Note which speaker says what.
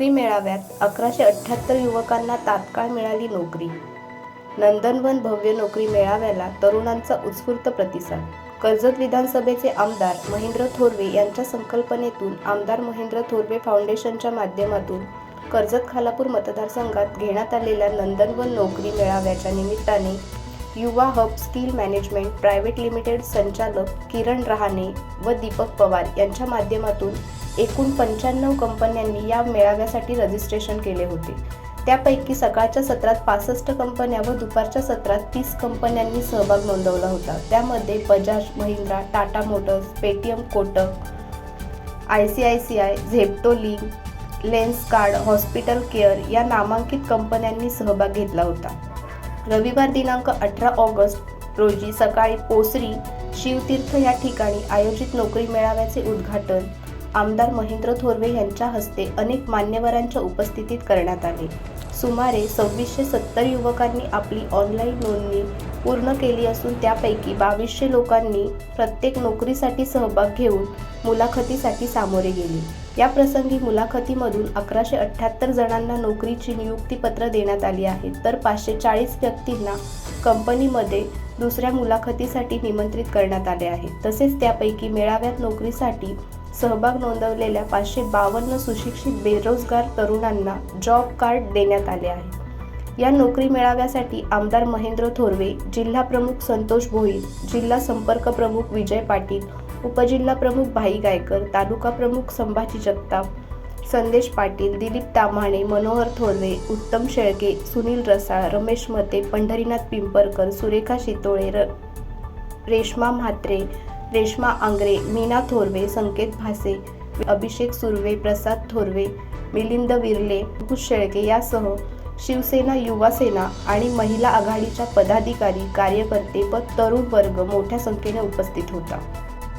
Speaker 1: नोकरी मेळाव्यात अकराशे अठ्ठ्याहत्तर युवकांना तात्काळ मिळाली नोकरी. नंदनवन भव्य नोकरी मेळाव्याला तरुणांचा उत्स्फूर्त प्रतिसाद. कर्जत विधानसभेचे आमदार महेंद्र थोरवे यांच्या संकल्पनेतून आमदार महेंद्र थोरवे फाउंडेशनच्या माध्यमातून कर्जत खालापूर मतदारसंघात घेण्यात आलेल्या नंदनवन नोकरी मेळाव्याच्या निमित्ताने Yuva hub skill management private limited संचालक किरण रहाणे व दीपक पवार यांच्या माध्यमातून एकूण पंच्याण्णव कंपन्यांनी या मेळाव्यासाठी रजिस्ट्रेशन केले होते. त्यापैकी सकाळच्या सत्रात पासष्ट कंपन्या व दुपारच्या सत्रात तीस कंपन्यांनी सहभाग नोंदवला होता. त्यामध्ये Bajaj Mahindra Tata motors Paytm Kotak I C I C I Zepto link lens card hospital care या नामांकित कंपन्यांनी सहभाग घेतला होता. रविवार दिनांक अठरा ऑगस्ट रोजी सकाळी पोसरी शिवतीर्थ या ठिकाणी आयोजित नोकरी मेळाव्याचे उद्घाटन आमदार महेंद्र थोरवे यांच्या हस्ते अनेक मान्यवरांच्या उपस्थितीत करण्यात आले. सुमारे सव्वीसशे सत्तर युवकांनी आपली ऑनलाईन नोंदणी पूर्ण केली असून त्यापैकी बावीसशे लोकांनी प्रत्येक नोकरीसाठी सहभाग घेऊन मुलाखतीसाठी सामोरे गेले. या प्रसंगी मुलाखतीमधून अकराशे अठ्ठ्याहत्तर जणांना नोकरीची नियुक्तीपत्र देण्यात आली आहेत तर पाचशे चाळीस व्यक्तींना कंपनीमध्ये दुसऱ्या मुलाखतीसाठी निमंत्रित करण्यात आले आहे. तसेच त्यापैकी मेळाव्यात नोकरीसाठी सहभाग नोंदवलेल्या पाचशे बावन्न सुशिक्षित बेरोजगार तरुणांना जॉब कार्ड देण्यात आले आहे. या नोकरी मेळाव्यासाठी आमदार महेंद्र थोरवे जिल्हा प्रमुख संतोष भोईर जिल्हा संपर्क प्रमुख विजय पाटील उपजिल्हा प्रमुख भाई गायकर तालुका प्रमुख संभाजी जगताप संदेश पाटील दिलीप ताम्हाणे मनोहर थोरवे उत्तम शेळके सुनील रसाळ रमेश मते पंढरीनाथ पिंपरकर सुरेखा शितोळे र रेश्मा म्हात्रे रेश्मा आंग्रे मीना थोरवे संकेत भासे अभिषेक सुर्वे प्रसाद थोरवे मिलिंद विर्ले अंकुश शेळके यासह शिवसेना युवा सेना आणि महिला आघाडीच्या पदाधिकारी कार्यकर्ते व तरुण वर्ग मोठ्या संख्येने उपस्थित होता.